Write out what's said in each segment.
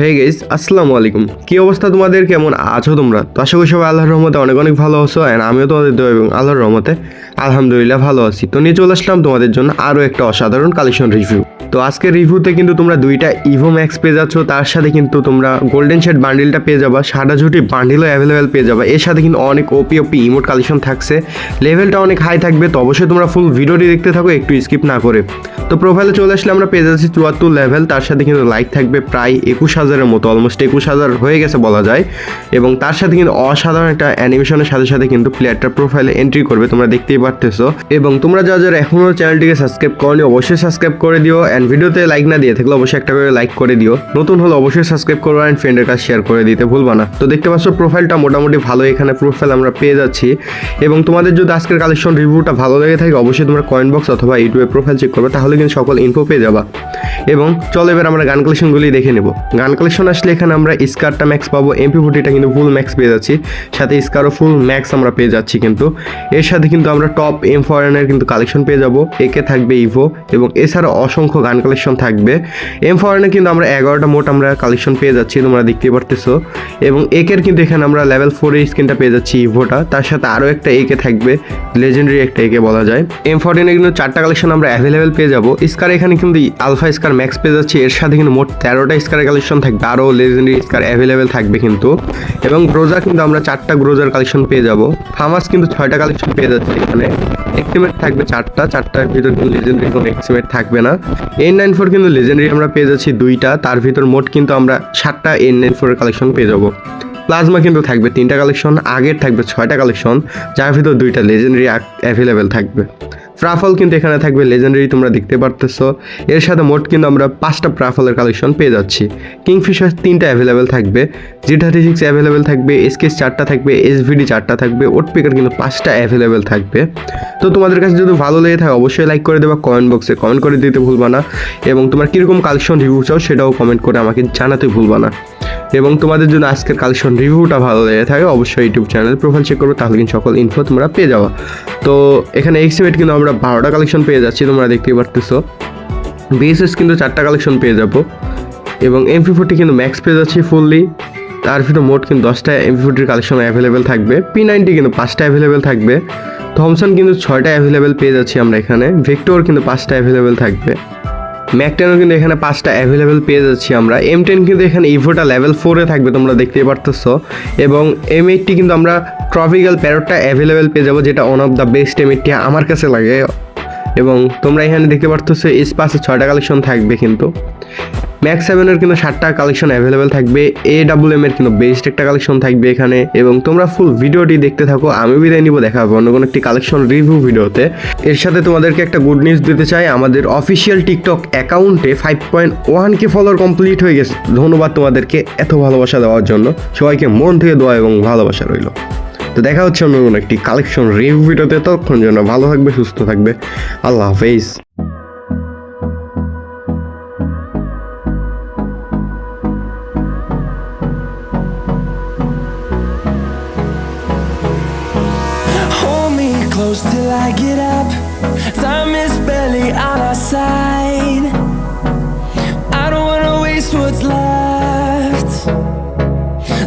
হে guess আসসালামু আলাইকুম। কি অবস্থা তোমাদের? কেমন আছো তোমরা? তো আশা করি সবাই আল্লাহর রহমতে অনেক অনেক ভালো আছো অ্যান্ড আমিও তোমাদের দেব এবং আল্লাহর রহমতে আলহামদুলিল্লাহ ভালো আছি। তো নিয়ে চলে আসলাম তোমাদের জন্য আরও একটা অসাধারণ কালেকশন রিভিউ তো আজকের রিভিউতে কিন্তু তোমরা দুইটা ইভো ম্যাক্স পেয়ে যাচ্ছ। তার সাথে কিন্তু তোমরা গোল্ডেন শেড বান্ডিলটা পেয়ে যাবা, সাদা ঝুটি বান্ডিলও অ্যাভেলেবেল পেয়ে যাবা। এর সাথে কিন্তু অনেক ওপি ওপি ইমোট কালেকশন থাকছে। লেভেলটা অনেক হাই থাকবে, তো অবশ্যই তোমরা ফুল ভিডিওটি দেখতে থাকো, একটু স্কিপ না করে। তো প্রোফাইলে চলে আসলে আমরা পেয়ে যাচ্ছি চুয়াত্তর লেভেল তার সাথে কিন্তু লাইক থাকবে প্রায় একুশ হাজারের মতো অলমোস্ট একুশ হাজার হয়ে গেছে বলা যায়। এবং তার সাথে কিন্তু অসাধারণ একটা অ্যানিমেশনের সাথে সাথে কিন্তু প্লেয়ারটার প্রোফাইলে এন্ট্রি করবে, তোমরা দেখতেই পারতেছো। এবং তোমরা যা যারা এখনও চ্যানেলটিকে সাবস্ক্রাইব করনি, অবশ্যই সাবস্ক্রাইব করে দিও। অ্যান্ড ভিডিওতে লাইক না দিয়ে থাকলে অবশ্যই একটা করে লাইক করে দিও। নতুন হলে অবশ্যই সাবস্ক্রাইব করো অ্যান্ড ফ্রেন্ডের কাছে শেয়ার করে দিতে ভুলবা না। তো দেখতে পাচ্ছ প্রোফাইলটা মোটামুটি ভালো, এখানে প্রোফাইল আমরা পেয়ে যাচ্ছি। এবং তোমাদের যদি আজকের কালেকশন রিভিউটা ভালো লেগে থাকে, অবশ্যই তোমরা কয়েন বক্স অথবা ইউটিউবে প্রোফাইল চেক করবে, তাহলে কিন্তু সকল ইনফো পেয়ে যাবা। এবং চলো এবার আমরা গান কালেকশনগুলি দেখে নেব। গান কালেকশন আসলে এখানে আমরা স্কারটা ম্যাক্স পাবো এমপি ফোর্টিটা কিন্তু ফুল ম্যাক্স পেয়ে যাচ্ছি। সাথে স্কারও ফুল ম্যাক্স আমরা পেয়ে যাচ্ছি কিন্তু। এর সাথে কিন্তু আমরা টপ এম ফরেনের কিন্তু কালেকশন পেয়ে যাব একে থাকবে ইভো এবং এছাড়া অসংখ্য গান কালেকশন থাকবে। এম ফরেনে কিন্তু আমরা এগারোটা মোট আমরা কালেকশন পেয়ে যাচ্ছি, তোমরা দেখতে পারতেছো। এবং একের কিন্তু এখানে আমরা লেভেল ফোরের স্ক্রিনটা পেয়ে যাচ্ছি ইভোটা তার সাথে আরও একটা একে থাকবে লেজেন্ডারি একটা একে বলা যায়। এম ফোরটিনে কিন্তু চারটা কালেকশন আমরা অ্যাভেলেবেল পেয়ে যাব। স্কার এখানে কিন্তু আলফা স্কার ম্যাক্স পেয়ে যাচ্ছি, এর সাথে কিন্তু মোট তেরোটা স্কারের কালেকশন থাকবে আরও লেজেন্ডারি স্কার অ্যাভেলেবেল থাকবে কিন্তু। এবং গ্রোজার কিন্তু আমরা চারটা গ্রোজার কালেকশন পেয়ে যাব। ফার্মাস কিন্তু ছয়টা কালেকশন পেয়ে যাচ্ছে এখানে। এক্সিমেট থাকবে চারটা, চারটার ভিতরে কিন্তু লেজেন্ডারি কোনো এক্সিমেট থাকবে না। এন নাইন ফোর কিন্তু লেজেন্ডারি আমরা পেয়ে যাচ্ছি দুইটা, তার ভিতর মোট কিন্তু আমরা সাতটা এন নাইন ফোরের কালেকশন পেয়ে যাব। প্লাজমা কিন্তু থাকবে তিনটা কালেকশন আগের থাকবে ছয়টা কালেকশন যার ভিতর দুইটা লেজেন্ডারি অ্যাভেলেবেল থাকবে। প্রাফল কিন্তু এখানে থাকবে লেজেন্ডারি তোমরা দেখতে পারতেছো। এর সাথে মোট কিন্তু আমরা পাঁচটা প্রাফলের কালেকশন পেয়ে যাচ্ছি। কিংফিশার তিনটা অ্যাভেলেবেল থাকবে জি থার্টি সিক্স অ্যাভেলেবেল থাকবে এসকেস চারটা থাকবে এসভিডি চারটা থাকবে ওট পিকার কিন্তু পাঁচটা অ্যাভেলেবেল থাকবে। তো তোমাদের কাছে যদি ভালো লেগে থাকে, অবশ্যই লাইক করে দেবা কমেন্ট বক্সে কমেন্ট করে দিতে ভুলবা না। এবং তোমার কীরকম কালেকশন রিভিউ চাও, সেটাও কমেন্ট করে আমাকে জানাতে ভুলবা না। এবং তোমাদের জন্য আজকের কালেকশন রিভিউটা ভালো লেগে থাকে, অবশ্যই ইউটিউব চ্যানেল প্রোফাইল চেক করবে, তাহলে কিন্তু সকল ইনফো তোমরা পেয়ে যাওয়া তো এখানে এক্সিমেট কিন্তু আমরা বারোটা কালেকশন পেয়ে যাচ্ছি, তোমরা দেখতেই পারতেছো। বিএসএস কিন্তু চারটা কালেকশন পেয়ে যাব। এবং এমপি ফোরটি কিন্তু ম্যাক্স পেয়ে যাচ্ছি ফুললি তার ভিতরে মোট কিন্তু দশটা এমপি ফোরটির কালেকশন অ্যাভেলেবেল থাকবে। পি নাইনটি কিন্তু পাঁচটা অ্যাভেলেবেল থাকবে। থমসন কিন্তু ছয়টা অ্যাভেলেবেল পেয়ে যাচ্ছি আমরা এখানে। ভেক্টর কিন্তু পাঁচটা অ্যাভেলেবেল থাকবে। ম্যাকটেনও কিন্তু এখানে পাঁচটা অ্যাভেলেবেল পেয়ে যাচ্ছি আমরা। এম টেন কিন্তু এখানে ইভোটা লেভেল ফোরে থাকবে তোমরা দেখতে পারতেছো। এবং এম এইটটি কিন্তু আমরা ট্রপিক্যাল প্যারোটটা অ্যাভেলেবেল পেয়ে যাব, যেটা one of the best M eighty আমার কাছে লাগে। এবং তোমরা এখানে দেখতে পারতেছো স্পাসে ছয়টা কালেকশন থাকবে কিন্তু। ম্যাক্স সেভেনের কিন্তু সাতটা কালেকশন অ্যাভেলেবেল থাকবে এ ডাব্লিউ এম এর কিন্তু বেস্ট একটা কালেকশন থাকবে এখানে এবং তোমরা ফুল ভিডিওটি দেখতে থাকো, আমি বিদায় নিব, দেখা অন্য কোনো একটি কালেকশন রিভিউ ভিডিওতে। এর সাথে তোমাদেরকে একটা গুড নিউজ দিতে চাই, আমাদের অফিসিয়াল টিকটক অ্যাকাউন্টে five point one K follower complete হয়ে গেছে। ধন্যবাদ তোমাদেরকে এত ভালোবাসা দেওয়ার জন্য। সবাইকে মন থেকে দোয়া এবং ভালোবাসা রইল। তো দেখা হচ্ছে অন্য কোনো একটি কালেকশন রিভিউ ভিডিওতে ততক্ষণ জন্য ভালো থাকবে সুস্থ থাকবে আল্লাহ হাফেজ till I get up. Time is barely on our side. I don't wanna waste what's left.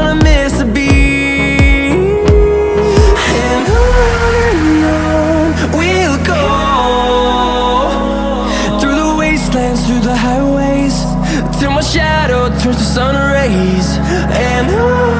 gonna miss a beat And on and on we'll go. Through the wastelands, through the highways Till my shadow turns to sun rays. And on